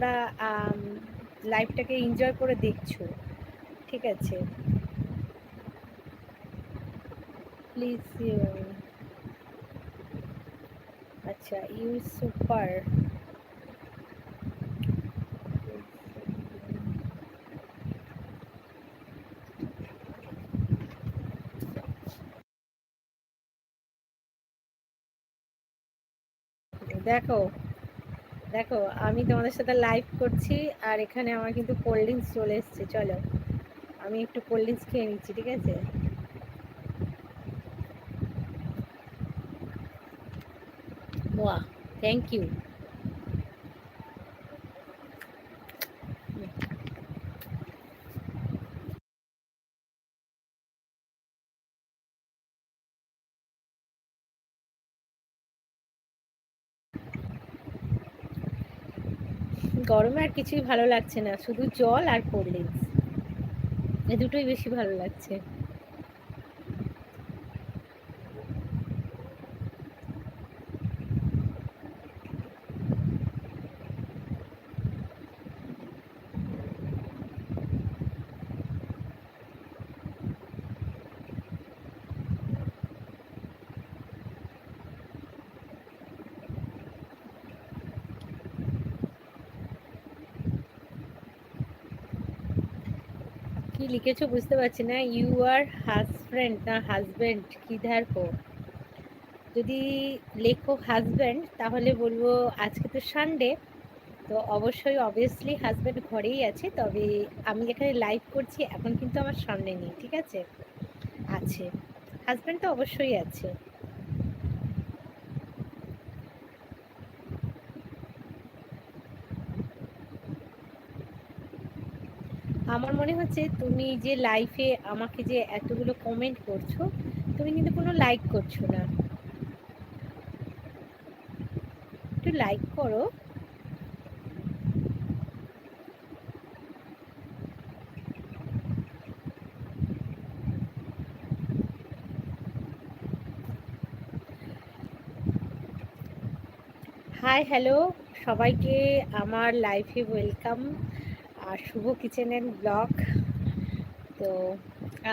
তোমরা লাইফটাকে এনজয় করে দেখছ ঠিক আছে? প্লিজ আচ্ছা ইউ সুপার দেখো দেখো, আমি তোমাদের সাথে লাইভ করছি আর এখানে আমার কিন্তু কোল্ড ড্রিঙ্কস চলে এসছে, চলো। আমি একটু কোল্ড ড্রিঙ্কস খেয়ে নিচ্ছি, ঠিক আছে? থ্যাংক ইউ গরমে আর কিছুই ভালো লাগছে না, শুধু জল আর কোল্ড ড্রিঙ্কস এ দুটোই বেশি ভালো লাগছে। কি লিখেছো বুঝতে পারছি না। ইউ আর হাজব্যান্ড না হাজব্যান্ড কি ধারকো যদি লেখো হাজব্যান্ড তাহলে বলব আজকে তো সানডে তো অবশ্যই অবভিয়াসলি হাজব্যান্ড ঘরেই আছে, তবে আমি এখানে লাইভ করছি, এখন কিন্তু আমার সামনে নেই, ঠিক আছে? আছে। হাজব্যান্ড তো অবশ্যই আছে। আমার মনে হচ্ছে তুমি যে লাইফে আমাকে যে এতগুলো কমেন্ট করছ, তুমি কিন্তু কোনো লাইক করছ না। একটু লাইক করো। হাই হ্যালো সবাইকে আমার লাইফে ওয়েলকাম আর শুভ কিচেনের ব্লগ। তো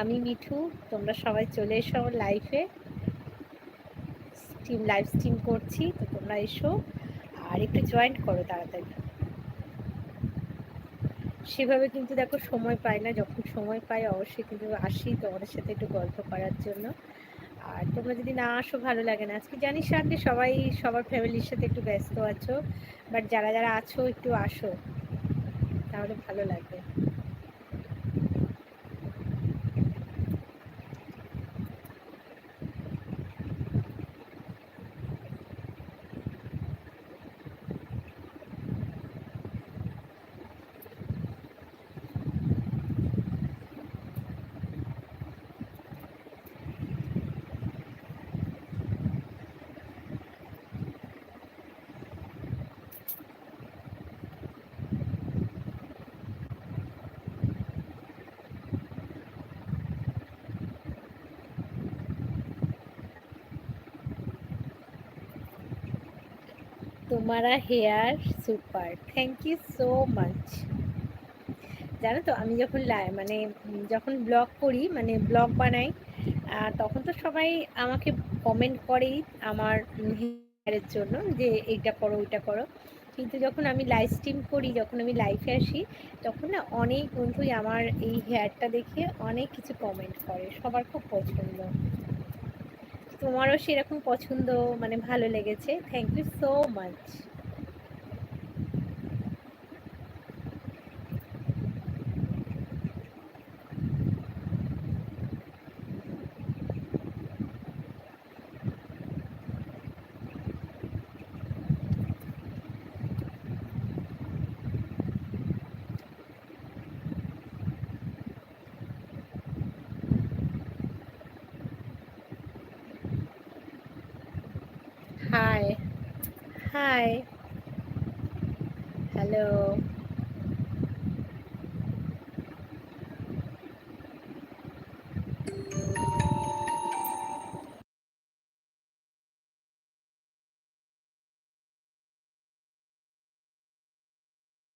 আমি মিঠু, তোমরা সবাই চলে এসো আমার লাইফে স্টিম লাইভ স্ট্রিম করছি, তো তোমরা এসো আর একটু জয়েন্ট করো তাড়াতাড়ি। সেভাবে কিন্তু দেখো সময় পাই না, যখন সময় পাই অবশ্যই কিন্তু আসি তোমাদের সাথে একটু গল্প করার জন্য। আর তোমরা যদি না আসো, ভালো লাগে না। আজকে জানি সানডে সবাই, সবার ফ্যামিলির সাথে একটু ব্যস্ত আছো বাট যারা যারা আছো, একটু আসো। তাহলে ভালো লাগবে। তোমারা hair super. Thank you so much জানো তো, আমি যখন লাই মানে যখন ব্লগ করি মানে ব্লগ বানাই তখন তো সবাই আমাকে কমেন্ট করেই আমার হেয়ারের জন্য যে, এইটা করো, ওইটা করো। কিন্তু যখন আমি লাইভ স্ট্রিম করি, যখন আমি লাইফে আসি, তখন না অনেক বন্ধুই আমার এই হেয়ারটা দেখে অনেক কিছু কমেন্ট করে। সবার খুব পছন্দ। তোমারও সেরকম পছন্দ মানে ভালো লেগেছে। Thank you so much hi. Hello.